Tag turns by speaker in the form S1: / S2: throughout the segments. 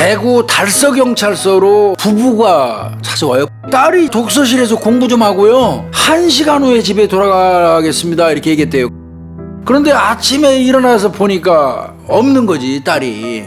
S1: 대구 달서경찰서로 부부가 찾아와요. 딸이 독서실에서 공부 좀 하고요. 한 시간 후에 집에 돌아가겠습니다. 이렇게 얘기했대요. 그런데 아침에 일어나서 보니까 없는 거지, 딸이.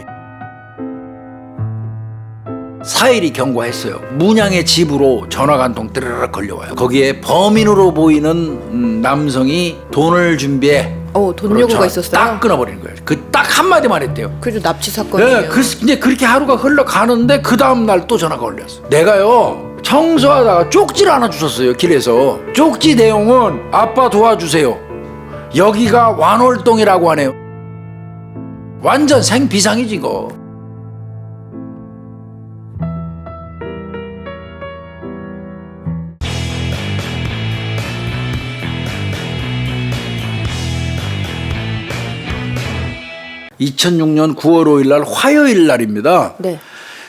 S1: 사일이 경고했어요. 문양의 집으로 전화가 한 통 뜨르르 걸려와요. 거기에 범인으로 보이는 음, 남성이 돈을 준비해.
S2: 어, 돈 요구가 있었어요.
S1: 딱 끊어버리는 거예요. 그 딱 한마디만 했대요.
S2: 그래도 납치 사건이에요.
S1: 네, 그, 이제 그렇게 하루가 흘러가는데 그 다음 날 또 전화가 걸렸어. 내가요, 청소하다가 쪽지를 하나 주셨어요, 길에서. 쪽지 내용은 아빠 도와주세요. 여기가 완월동이라고 하네요. 완전 생비상이지, 이거. (2006년 9월 5일 날 화요일 날입니다)
S2: 네.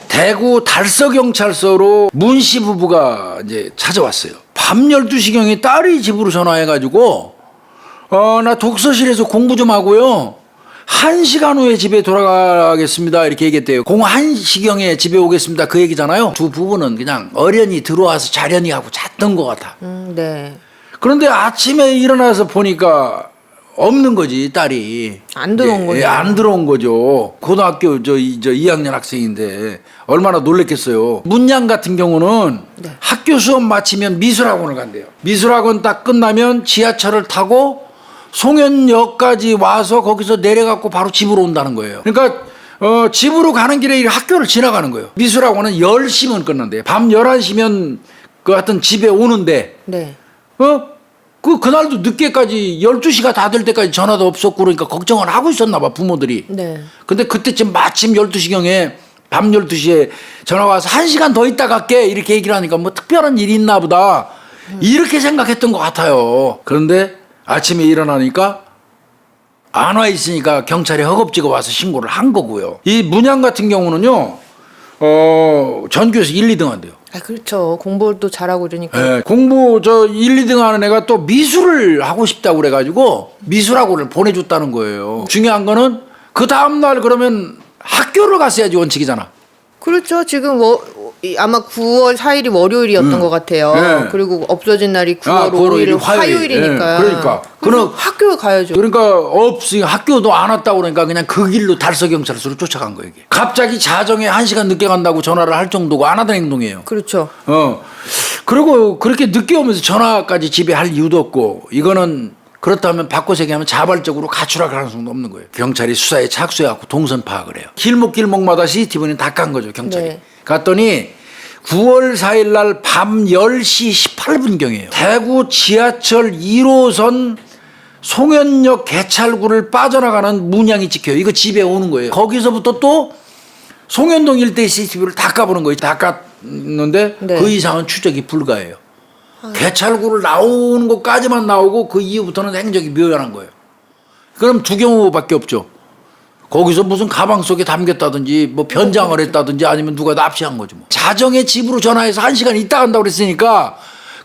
S1: 대구 달서경찰서로 문 씨 부부가 이제 찾아왔어요. 밤 12시경에 딸이 집으로 전화해가지고, 어, 나 독서실에서 공부 좀 하고요. 한 시간 후에 집에 돌아가겠습니다. 이렇게 얘기했대요. 공 1시경에 집에 오겠습니다. 그 얘기잖아요. 두 부부는 그냥 어련히 들어와서 자련히 하고 잤던 것 같아.
S2: 음, 네.
S1: 그런데 아침에 일어나서 보니까 없는 거지 딸이
S2: 안 들어온
S1: 예,
S2: 거죠.
S1: 예, 안 들어온 거죠 고등학교 저, 이- 저 2학년 학생인데 얼마나 놀랬겠어요 문양 같은 경우는
S2: 네.
S1: 학교 수업 마치면 미술학원을 간대요 미술학원 딱 끝나면 지하철을 타고 송현역까지 와서 거기서 내려갖고 바로 집으로 온다는 거예요 그러니까 어, 집으로 가는 길에 이 학교를 지나가는 거예요 미술학원은 10시면 끝난대요 밤 11시면 그 하여튼 집에 오는데
S2: 네.
S1: 어? 그, 그날도 늦게까지 12시가 다 될 때까지 전화도 없었고 그러니까 걱정을 하고 있었나 봐, 부모들이.
S2: 네.
S1: 근데 그때쯤 마침 12시경에 밤 12시에 전화가 와서 한시간 더 있다 갈게 이렇게 얘기를 하니까 뭐 특별한 일이 있나 보다. 이렇게 생각했던 것 같아요. 그런데 아침에 일어나니까 안 와 있으니까 경찰에 허겁지겁 와서 신고를 한 거고요. 이 문양 같은 경우는요, 어, 전교에서 1, 2등 한대요.
S2: 아, 그렇죠. 공부도 잘하고 이러니까.
S1: 예, 공부 저 1, 2등 하는 애가 또 미술을 하고 싶다고 그래가지고 미술학원을 보내줬다는 거예요. 중요한 거는 그 다음날 그러면 학교를 갔어야지 원칙이잖아.
S2: 그렇죠. 지금 워, 이- 아마 9월 4일이 월요일이었던 것 같아요.
S1: 네.
S2: 그리고 없어진 날이 9월
S1: 아, 9월
S2: 5일
S1: 오일이 화요일.
S2: 화요일이니까.
S1: 예, 그러니까.
S2: 그럼
S1: 그럼-
S2: 학교에 가야죠.
S1: 그러니까 없으니 학교도 안 왔다고 그러니까 그냥 그 길로 달서 경찰서로 쫓아간 거예요. 이게. 갑자기 자정에 한 시간 늦게 간다고 전화를 할 정도고 안 하던 행동이에요.
S2: 그렇죠.
S1: 어. 그리고 그렇게 늦게 오면서 전화까지 집에 할 이유도 없고 이거는 그렇다면 바꿔서 얘기하면 자발적으로 가출할 가능성도 없는 거예요. 경찰이 수사에 착수해갖고 동선 파악을 해요. 길목 길목마다 CCTV는 다 깐 거죠, 경찰이.
S2: 네.
S1: 갔더니 9월 4일 날 밤 10시 18분경이에요. 대구 지하철 1호선 송현역 개찰구를 빠져나가는 문양이 찍혀요. 이거 집에 오는 거예요. 거기서부터 또 송현동 일대 CCTV를 다 까보는 거예요. 다 깠는데
S2: 네.
S1: 그 이상은 추적이 불가해요. 개찰구를 나오는 것까지만 나오고 그 이후부터는 행적이 묘연한 거예요. 그럼 두 경우밖에 없죠. 거기서 무슨 가방 속에 담겼다든지 뭐 변장을 했다든지 아니면 누가 납치한 거죠. 뭐. 자정에 집으로 전화해서 한 시간 있다 간다고 그랬으니까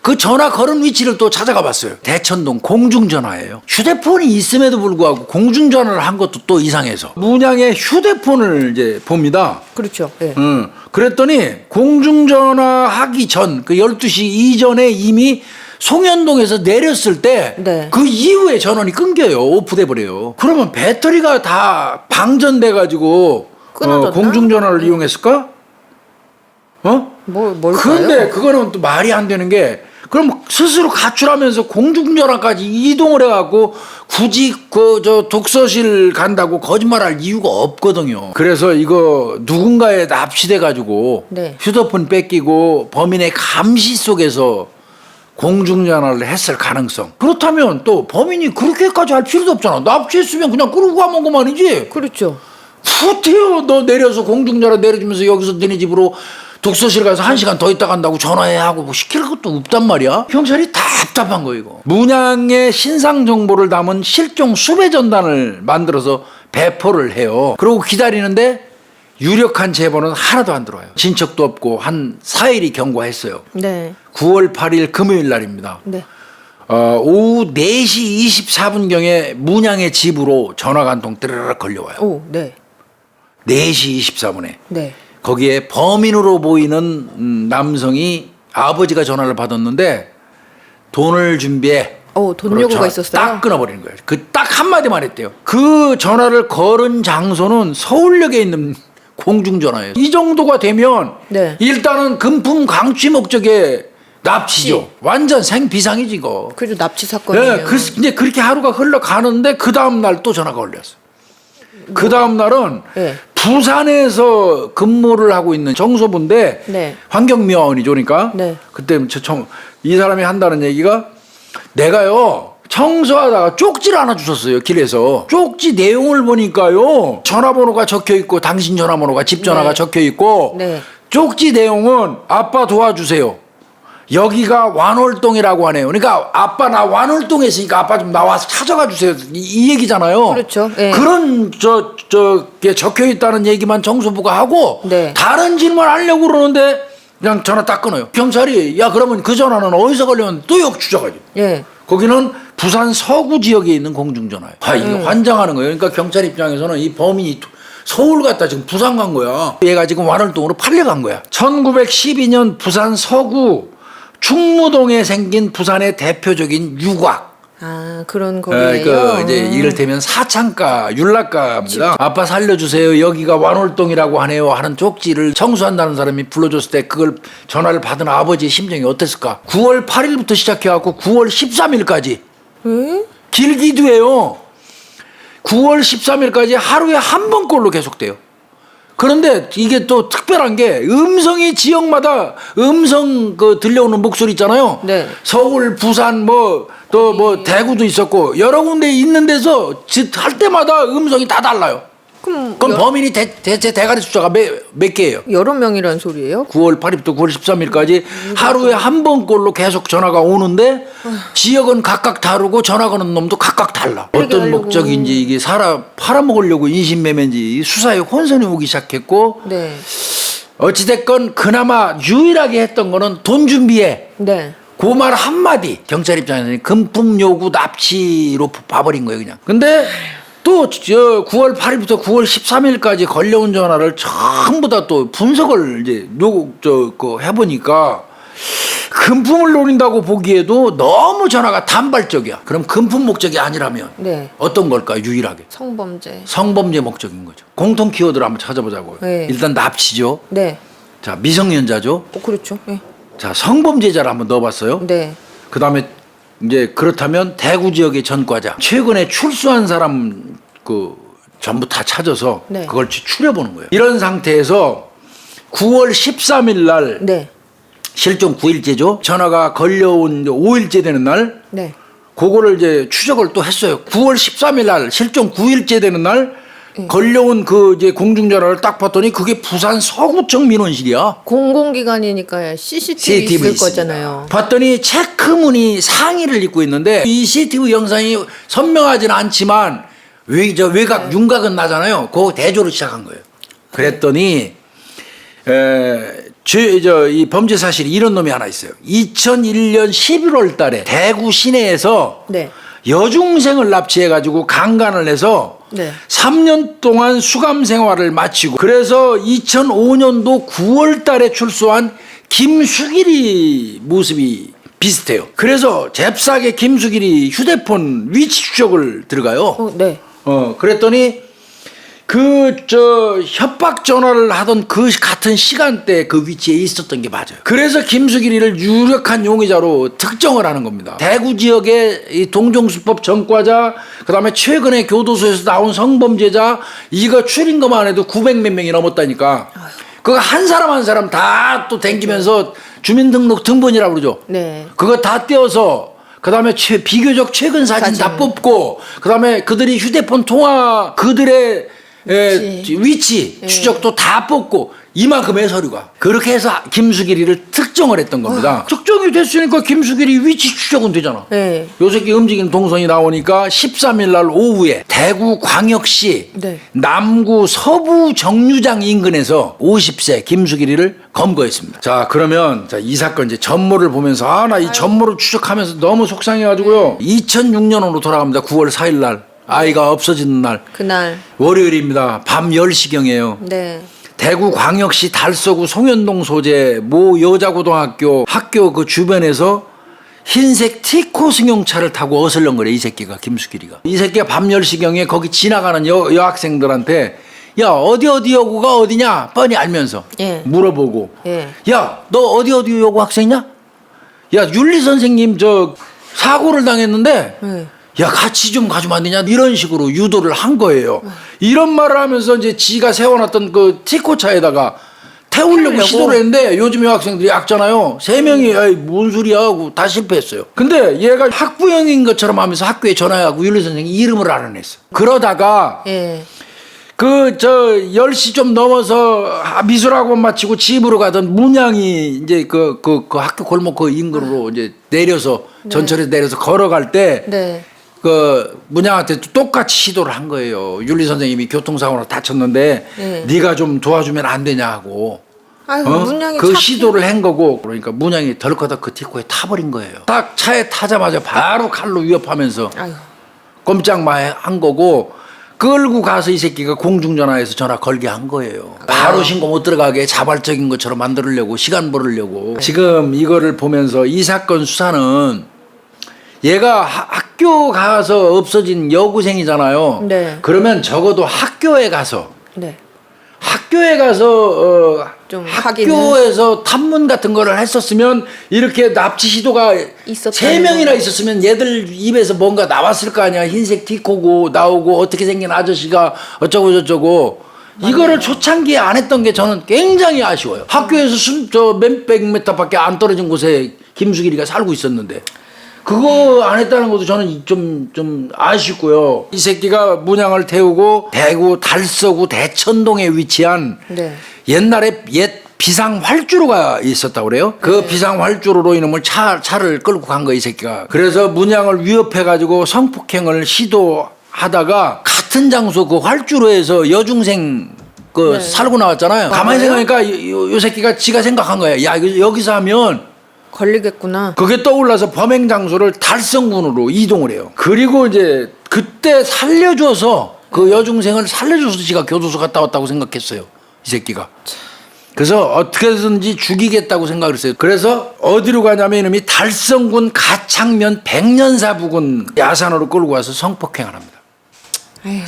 S1: 그 전화 걸은 위치를 또 찾아가 봤어요. 대천동 공중전화예요. 휴대폰이 있음에도 불구하고 공중전화를 한 것도 또 이상해서 문양의 휴대폰을 이제 봅니다.
S2: 그렇죠. 예.
S1: 응. 그랬더니 공중전화 하기 전, 그 12시 이전에 이미 송현동에서 내렸을 때,
S2: 네.
S1: 그 이후에 전원이 끊겨요. 오프돼 버려요. 그러면 배터리가 다 방전돼 가지고,
S2: 끊어졌나?
S1: 어, 공중전화를 이용했을까? 어?
S2: 뭘 뭘까요?
S1: 근데 그거는 또 말이 안 되는 게 그럼 스스로 가출하면서 공중전화까지 이동을 해갖고 굳이 그 저 독서실 간다고 거짓말할 이유가 없거든요. 그래서 이거 누군가에 납치돼 가지고
S2: 네.
S1: 휴대폰 뺏기고 범인의 감시 속에서 공중전화를 했을 가능성. 그렇다면 또 범인이 그렇게까지 할 필요도 없잖아. 납치했으면 그냥 끌고 가면 그만이지.
S2: 그렇죠.
S1: 후 튀어 너 내려서 공중전화 내려주면서 여기서 너네 집으로 독서실 가서 한 시간 더 있다 간다고 전화해 하고 뭐 시킬 것도 없단 말이야 경찰이 답답한 거 이거 문양의 신상 정보를 담은 실종 수배 전단을 만들어서 배포를 해요 그러고 기다리는데 유력한 제보는 하나도 안 들어와요 진척도 없고 한 4일이 경과했어요
S2: 네.
S1: 9월 8일 금요일 날입니다
S2: 네.
S1: 어, 오후 4시 24분경에 문양의 집으로 전화가 한 통 뜨르르 걸려와요
S2: 오, 네.
S1: 4시 24분에
S2: 네.
S1: 거기에 범인으로 보이는 음, 남성이 아버지가 전화를 받았는데 돈을 준비해.
S2: 어, 돈
S1: 그걸
S2: 요구가
S1: 전화
S2: 있었어요?
S1: 딱 끊어버리는 거예요. 그 딱 한마디만 했대요. 그 전화를 걸은 장소는 서울역에 있는 공중전화예요. 이 정도가 되면
S2: 네.
S1: 일단은 금품 강취 목적의 납치죠. 완전 생비상이지 이거.
S2: 그래도 납치 사건이에요.
S1: 예, 그, 이제 그렇게 하루가 흘러가는데 그 다음 날 또 전화가 걸렸어. 그 다음 날은
S2: 네.
S1: 부산에서 근무를 하고 있는 정소부인데
S2: 네.
S1: 환경미화원이죠, 그러니까.
S2: 네.
S1: 그때 저 청, 이 사람이 한다는 얘기가 내가요 청소하다가 쪽지를 하나 주셨어요 길에서 쪽지 내용을 보니까요 전화번호가 적혀 있고 당신 전화번호가 집 전화가
S2: 네.
S1: 적혀 있고
S2: 네.
S1: 쪽지 내용은 아빠 도와주세요. 여기가 완월동이라고 하네요. 그러니까 아빠 나 완월동에 있으니까 아빠 좀 나와서 찾아가 주세요. 이, 이 얘기잖아요.
S2: 그렇죠. 예.
S1: 그런 저 저게 적혀 있다는 얘기만 정수부가 하고
S2: 네.
S1: 다른 질문 하려고 그러는데 그냥 전화 딱 끊어요. 경찰이 야 그러면 그 전화는 어디서 걸렸는데 또 역추적하죠.
S2: 예.
S1: 거기는 부산 서구 지역에 있는 공중전화예요. 아, 이게 환장하는 거예요. 그러니까 경찰 입장에서는 이 범인이 서울 갔다 지금 부산 간 거야. 얘가 지금 완월동으로 팔려간 거야. 1912년 부산 서구 충무동에 생긴 부산의 대표적인 유곽.
S2: 아, 그런
S1: 에,
S2: 거예요.
S1: 그 이제 이를테면 사창가, 율락가입니다. 아빠 살려주세요. 여기가 완월동이라고 하네요. 하는 쪽지를 청소한다는 사람이 불러줬을 때 그걸 전화를 받은 아버지의 심정이 어땠을까? 9월 8일부터 시작해갖고 9월 13일까지
S2: 예?
S1: 길기도 해요. 9월 13일까지 하루에 한 번꼴로 계속돼요. 그런데 이게 또 특별한 게 음성이 지역마다 음성 그 들려오는 목소리 있잖아요.
S2: 네.
S1: 서울, 부산 뭐 또 뭐 대구도 있었고 여러 군데 있는 데서 지- 할 때마다 음성이 다 달라요.
S2: 그럼
S1: 그럼
S2: 여,
S1: 범인이 대, 대체 대가리 숫자가 몇, 몇 개예요?
S2: 여러 명이란 소리예요?
S1: 9월 8일부터 9월 13일까지 하루에 한 번꼴로 계속 전화가 오는데 지역은 각각 다르고 전화 거는 놈도 각각 달라. 어떤
S2: 하려고.
S1: 목적인지 이게 살아 팔아먹으려고 인신매매인지 이 수사에 혼선이 오기 시작했고
S2: 네.
S1: 어찌됐건 그나마 유일하게 했던 거는 돈 준비해.
S2: 네.
S1: 그 말 한마디 경찰 입장에서는 금품 요구 납치로 봐버린 거예요 그냥 근데 또저 9월 8일부터 9월 13일까지 걸려온 전화를 전부 다 또 분석을 이제 요구 저그 해보니까 금품을 노린다고 보기에도 너무 전화가 단발적이야 그럼 금품 목적이 아니라면
S2: 네.
S1: 어떤 걸까요 유일하게
S2: 성범죄.
S1: 성범죄 목적인 거죠 공통 키워드를 한번 찾아보자고요
S2: 네.
S1: 일단 납치죠
S2: 네.
S1: 자 미성년자죠
S2: 어, 그렇죠. 예.
S1: 자 성범죄자를 한번 넣어봤어요
S2: 네.
S1: 그 다음에 이제 그렇다면 대구 지역의 전과자 최근에 출소한 사람 그 전부 다 찾아서
S2: 네.
S1: 그걸 추- 추려보는 거예요. 이런 상태에서 9월 13일 날
S2: 네.
S1: 실종 9일째죠. 전화가 걸려온 5일째 되는 날
S2: 네.
S1: 그거를 이제 추적을 또 했어요. 9월 13일 날 실종 9일째 되는 날 걸려온 그 이제 공중전화를 딱 봤더니 그게 부산 서구청 민원실이야.
S2: 공공기관이니까 CCTV, 있을
S1: 있습니다.
S2: 거잖아요.
S1: 봤더니 체크무늬 상의를 입고 있는데 이 CCTV 영상이 선명하지는 않지만 외, 저 외곽
S2: 네.
S1: 윤곽은 나잖아요. 그 대조를 시작한 거예요. 그랬더니 저이 범죄 사실이 이런 놈이 하나 있어요. 2001년 11월 달에 대구 시내에서
S2: 네.
S1: 여중생을 납치해 가지고 강간을 해서
S2: 네.
S1: 3년 동안 수감 생활을 마치고 그래서 2005년도 9월 달에 출소한 김수길이 모습이 비슷해요. 그래서 잽싸게 김수길이 휴대폰 위치 추적을 들어가요.
S2: 어, 네.
S1: 어, 그랬더니 그 저 협박 전화를 하던 그 같은 시간대 그 위치에 있었던 게 맞아요. 그래서 김수길이를 유력한 용의자로 특정을 하는 겁니다. 대구 지역의 이 동종수법 전과자, 그다음에 최근에 교도소에서 나온 성범죄자 이거 추린 것만 해도 900몇 명이 넘었다니까. 그거 한 사람 한 사람 다 또 댕기면서 주민등록 등본이라고 그러죠.
S2: 네.
S1: 그거 다 떼어서 그다음에 최, 비교적 최근 사진, 다
S2: 사진.
S1: 뽑고 그다음에 그들이 휴대폰 통화 그들의 에, 위치 추적도 다 뽑고 이만큼의 서류가 그렇게 해서 김수길이를 특정을 했던 겁니다. 특정이 됐으니까 김수길이 위치 추적은 되잖아.
S2: 네.
S1: 요 새끼 움직이는 동선이 나오니까 13일 날 오후에 대구 광역시
S2: 네.
S1: 남구 서부 정류장 인근에서 50세 김수길이를 검거했습니다. 자, 그러면 자, 이 사건 이제 전모를 보면서 아, 나 이 전모를 추적하면서 너무 속상해 가지고요. 2006년으로 돌아갑니다. 9월 4일 날. 아이가 없어지는 날.
S2: 그날.
S1: 월요일입니다. 밤 10시경이에요.
S2: 네.
S1: 대구 광역시 달서구 송현동 소재 모 여자고등학교 학교 그 주변에서 흰색 티코 승용차를 타고 어슬렁거려 이 새끼가 김수길이가 이 새끼가 밤 10시경에 거기 지나가는 여, 여학생들한테 야 어디 어디 여고가 어디냐 뻔히 알면서
S2: 예.
S1: 물어보고
S2: 예.
S1: 야너 어디 어디 여고 학생이냐 야 윤리 선생님 저 사고를 당했는데
S2: 예.
S1: 야 같이 좀 가주면 안 되냐 이런 식으로 유도를 한 거예요. 이런 말을 하면서 이제 지가 세워놨던 그 티코차에다가 태우려고
S2: 태우려고?
S1: 시도를 했는데 요즘 여학생들이 약잖아요. 세 명이 아이 뭔 소리야 하고 다 실패했어요. 근데 얘가 학부형인 것처럼 하면서 학교에 전화하고 윤리 선생님 이름을 알아냈어. 그러다가
S2: 예.
S1: 그 저 10시 좀 넘어서 아, 미술학원 마치고 집으로 가던 문양이 이제 그 그 그 학교 골목 그 인근으로 이제 내려서 전철에서 내려서 걸어갈 때
S2: 네.
S1: 그 문양한테 똑같이 시도를 한 거예요. 윤리 선생님이 교통사고로 다쳤는데
S2: 네.
S1: 네가 좀 도와주면 안 되냐고.
S2: 아유
S1: 어?
S2: 문양이
S1: 그
S2: 착해.
S1: 시도를 한 거고 그러니까 문양이 덜커덕 그 티코에 타버린 거예요. 딱 차에 타자마자 바로 칼로 위협하면서
S2: 아유.
S1: 꼼짝마 한 거고 끌고 가서 이 새끼가 공중전화에서 전화 걸게 한 거예요. 바로 신고 못 들어가게 자발적인 것처럼 만들려고 시간 벌으려고. 지금 이거를 보면서 이 사건 수사는 얘가 하- 학교 가서 없어진 여고생이잖아요.
S2: 네.
S1: 그러면 적어도 학교에 가서
S2: 네.
S1: 학교에 가서 어,
S2: 좀.
S1: 학교에서 탐문 같은 거를 했었으면 이렇게 납치 시도가
S2: 있었다는
S1: 세 명이나
S2: 거.
S1: 있었으면 얘들 입에서 뭔가 나왔을 거 아니야 흰색 티코고 나오고 어떻게 생긴 아저씨가 어쩌고 저쩌고 이거를 초창기에 안 했던 게 저는 굉장히 아쉬워요. 학교에서 숨저 몇백 미터밖에 안 떨어진 곳에 김수길이가 살고 있었는데 그거 안 했다는 것도 저는 좀, 좀 아쉽고요. 이 새끼가 문양을 태우고 대구 달서구 대천동에 위치한
S2: 네.
S1: 옛날에 옛 비상 활주로가 있었다고 그래요. 그 비상 활주로로 이놈을 차, 차를 끌고 간 거야, 이 새끼가. 그래서 문양을 위협해가지고 성폭행을 시도하다가 같은 장소 그 활주로에서 여중생 그
S2: 네.
S1: 살고 나왔잖아요. 가만히
S2: 맞아요?
S1: 생각하니까 요, 요 새끼가 지가 생각한 거야. 야, 여기서 하면
S2: 걸리겠구나.
S1: 그게 떠올라서 범행 장소를 달성군으로 이동을 해요. 그리고 이제 그때 살려줘서 그 여중생을 살려줘서 지가 교도소 갔다 왔다고 생각했어요. 이 새끼가. 그래서 어떻게든지 죽이겠다고 생각을 했어요. 그래서 어디로 가냐면 이놈이 달성군 가창면 백년사 부근 야산으로 끌고 와서 성폭행을 합니다.
S2: 에휴.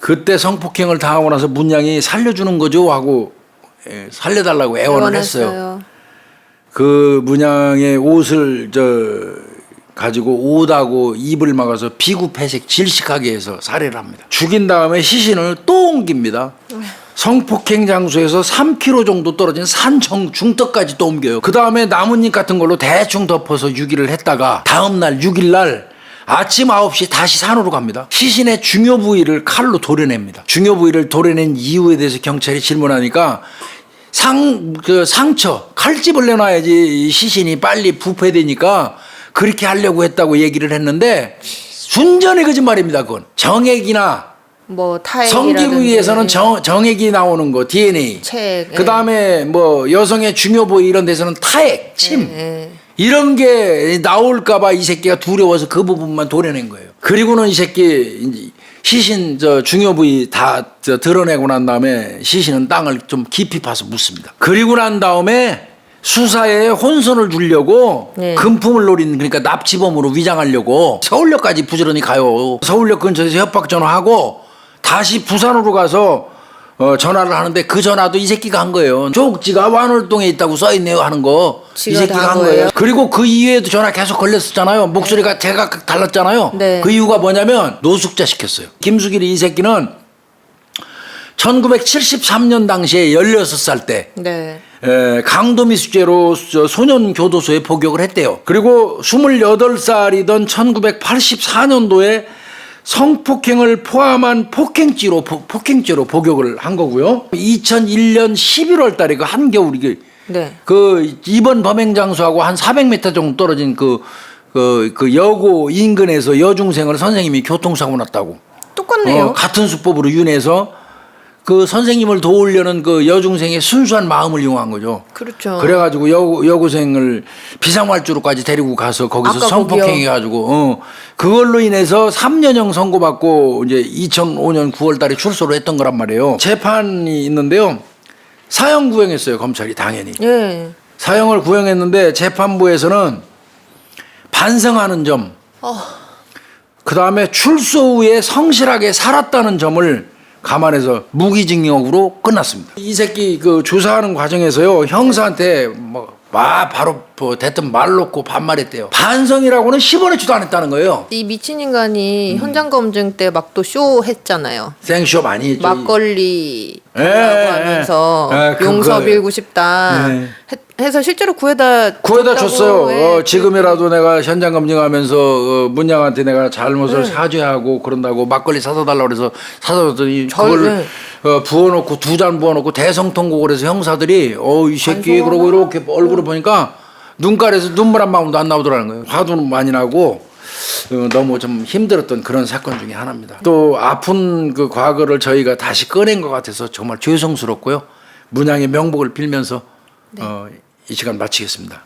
S1: 그때 성폭행을 당하고 나서 문양이 살려주는 거죠 하고 예, 살려달라고 애원을 했어요.
S2: 애원했어요.
S1: 그 문양의 옷을 저 가지고 옷하고 입을 막아서 비구폐색 질식하게 해서 살해를 합니다. 죽인 다음에 시신을 또 옮깁니다. 성폭행 장소에서 3km 정도 떨어진 산정 중턱까지 또 옮겨요. 그 다음에 나뭇잎 같은 걸로 대충 덮어서 유기를 했다가 다음 날 6일 날 아침 9시 다시 산으로 갑니다. 시신의 중요 부위를 칼로 도려냅니다. 중요 부위를 도려낸 이유에 대해서 경찰이 질문하니까 상, 그 상처, 칼집을 내놔야지 이 시신이 빨리 부패되니까 그렇게 하려고 했다고 얘기를 했는데 순전히 거짓말입니다, 그건. 정액이나
S2: 뭐 타액
S1: 성기 부위에서는 정, 정액이 나오는 거, DNA.
S2: 책,
S1: 그 다음에 뭐 여성의 중요 부위 이런 데서는 타액, 침.
S2: 예.
S1: 이런 게 나올까봐 이 새끼가 두려워서 그 부분만 도려낸 거예요. 그리고는 이 새끼 시신 저 중요 부위 다 저 드러내고 난 다음에 시신은 땅을 좀 깊이 파서 묻습니다. 그리고 난 다음에 수사에 혼선을 주려고
S2: 네.
S1: 금품을 노린 그러니까 납치범으로 위장하려고 서울역까지 부지런히 가요. 서울역 근처에서 협박 전화하고 다시 부산으로 가서 어, 전화를 하는데 그 전화도 이 새끼가 한 거예요. 쪽지가 완월동에 있다고 써 있네요 하는 거. 이
S2: 지가
S1: 새끼가 다한
S2: 한
S1: 거예요.
S2: 거예요?
S1: 그리고 그 이후에도 전화 계속 걸렸었잖아요. 목소리가 제가 달랐잖아요.
S2: 네.
S1: 그 이유가 뭐냐면 노숙자 시켰어요. 김수길이 이 새끼는 1973년 당시에 16살 때
S2: 네.
S1: 에, 강도 미수죄로 저 소년 교도소에 복역을 했대요. 그리고 28살이던 1984년도에 성폭행을 포함한 폭행죄로 포- 폭행죄로 복역을 한 거고요. 2001년 11월 달에 그 한겨울이 그
S2: 네.
S1: 그 이번 범행 장소하고 한 400m 정도 떨어진 그, 그, 그 여고 인근에서 여중생을 선생님이 교통사고 났다고.
S2: 똑같네요.
S1: 어, 같은 수법으로 윤해서 그 선생님을 도우려는 그 여중생의 순수한 마음을 이용한 거죠.
S2: 그렇죠.
S1: 그래가지고 여, 여고생을 비상활주로까지 데리고 가서 거기서
S2: 아까
S1: 성폭행해가지고 어, 그걸로 인해서 3년형 선고받고 이제 2005년 9월달에 출소를 했던 거란 말이에요. 재판이 있는데요. 사형 구형했어요 검찰이 당연히
S2: 예.
S1: 사형을 구형했는데 재판부에서는 반성하는 점, 그 다음에 출소 후에 성실하게 살았다는 점을 감안해서 무기징역으로 끝났습니다. 이 새끼 그 조사하는 과정에서요 형사한테 뭐 와 바로 뭐 대뜸 말 놓고 반말했대요. 반성이라고는 10원의 안 했다는 거예요.
S2: 이 미친 인간이 현장 검증 때 막 또 쇼 했잖아요.
S1: 생쇼 많이 했죠.
S2: 막걸리
S1: 예,
S2: 달라고
S1: 예,
S2: 하면서
S1: 예, 그거-
S2: 용서 빌고 싶다
S1: 예.
S2: 해- 해서 실제로 구해다
S1: 구해다
S2: 줬다고,
S1: 줬어요.
S2: 예.
S1: 어, 지금이라도 내가 현장 검증하면서 어, 문양한테 내가 잘못을 사죄하고 그런다고 막걸리 사다 달라고 그래서 사다 줬더니
S2: 절-
S1: 그걸 어, 부어놓고 두 잔 부어놓고 대성통곡을 해서 형사들이 어이 새끼 그러고 이렇게 얼굴을 보니까 눈가에서 눈물 한 방울도 안 나오더라는 거예요. 화도 많이 나고 어, 너무 좀 힘들었던 그런 사건 중에 하나입니다. 또 아픈 그 과거를 저희가 다시 꺼낸 것 같아서 정말 죄송스럽고요. 문양의 명복을 빌면서 어, 이 시간 마치겠습니다.